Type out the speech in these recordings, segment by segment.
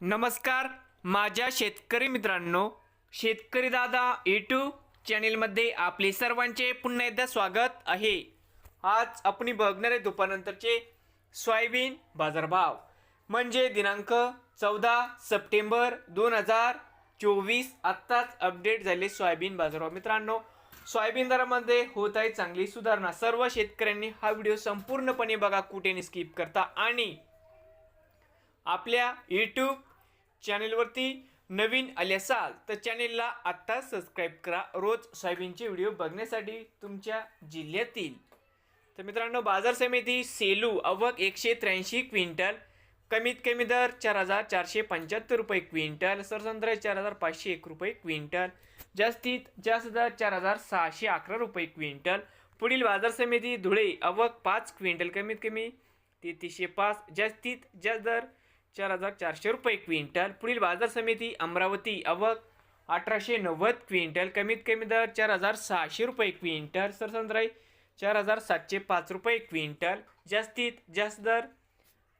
नमस्कार माझ्या शेतकरी मित्रांनो शेतकरी दादा यूट्यूब चॅनेलमध्ये आपले सर्वांचे पुन्हा एकदा स्वागत आहे. आज आपण बघणार आहे दुपारनंतरचे सोयाबीन बाजारभाव. म्हणजे दिनांक चौदा सप्टेंबर दोन हजार चोवीस आत्ताच अपडेट झाले सोयाबीन बाजारभाव. मित्रांनो सोयाबीन दरामध्ये होत आहे चांगली सुधारणा. सर्व शेतकऱ्यांनी हा व्हिडिओ संपूर्णपणे बघा कुठे स्किप करता. आणि आपल्या यूट्यूब चॅनेलवरती नवीन आले असाल तर चॅनेलला आत्ता सबस्क्राईब करा. रोज सोयाबीनचे व्हिडिओ बघण्यासाठी तुमच्या जिल्ह्यातील. तर मित्रांनो बाजार समिती सेलू अवक एकशे त्र्याऐंशी क्विंटल कमीत कमी दर चार हजार चारशे पंच्याहत्तर रुपये क्विंटल सरसंत्र चार हजार पाचशे एक रुपये क्विंटल जास्तीत जास्त दर चार हजार सहाशे अकरा रुपये क्विंटल. पुढील बाजार समिती धुळे अवक पाच क्विंटल कमीत कमी तेहतीसशे पाच जास्तीत जास्त दर चार हजार चारशे रुपये क्विंटल. पुढील बाजार समिती अमरावती अवक अठराशे नव्वद क्विंटल. कमीत कमी दर चार हजार सहाशे रुपये क्विंटल. सरसंद्राई चार हजार सातशे पाच रुपये क्विंटल. जास्तीत जास्त दर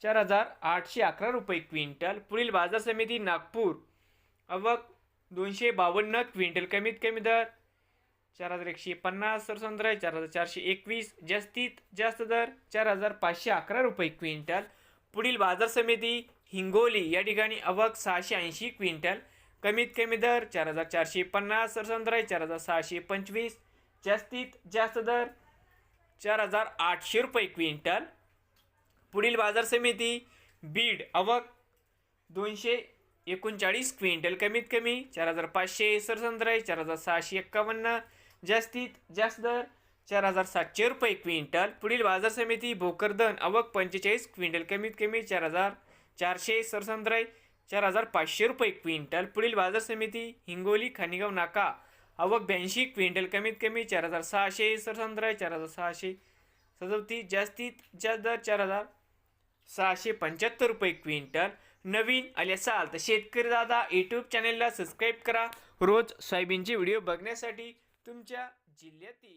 चार हजार आठशे अकरा रुपये क्विंटल. पुढील बाजार समिती नागपूर अवक दोनशे बावन्न क्विंटल. कमीत कमी दर चार हजार एकशे पन्नास. सरसंद्र चार हजार चारशे एकवीस. जास्तीत जास्त दर चार हजार पाचशे अकरा रुपये क्विंटल. पुढील बाजार समिती हिंगोली या ठिकाणी अवक सहाशे ऐंशी क्विंटल कमीत कमी दर चार हजार चारशे पन्नास सरसंद्र चार हजार सहाशे पंचवीस जास्तीत जास्त दर चार हजार आठशे रुपये क्विंटल. पुढील बाजार समिती बीड अवक दोनशे एकोणचाळीस क्विंटल कमीत कमी चार हजार पाचशे सरसंद्राई चार हजार सहाशे एक्कावन्न जास्तीत जास्त दर चार हजार सातशे रुपये क्विंटल. पुढील बाजार समिती भोकरदन अवक पंचेचाळीस क्विंटल कमीत कमी चार हजार चारशे सरसंद्राई चार हजार पाचशे रुपये क्विंटल. पुढील बाजार समिती हिंगोली खानिगाव नाका. आवक ब्याऐंशी क्विंटल कमीत कमी चार हजार सहाशे सरसंद्राई चार हजार सहाशे सदोतीस. जास्तीत जास्त दर चार हजार सहाशे पंच्याहत्तर रुपये क्विंटल. नवीन आले असाल तर शेतकरी दादा यूट्यूब चॅनेलला सबस्क्राईब करा. रोज सोयाबीनचे व्हिडिओ बघण्यासाठी तुमच्या जिल्ह्यातील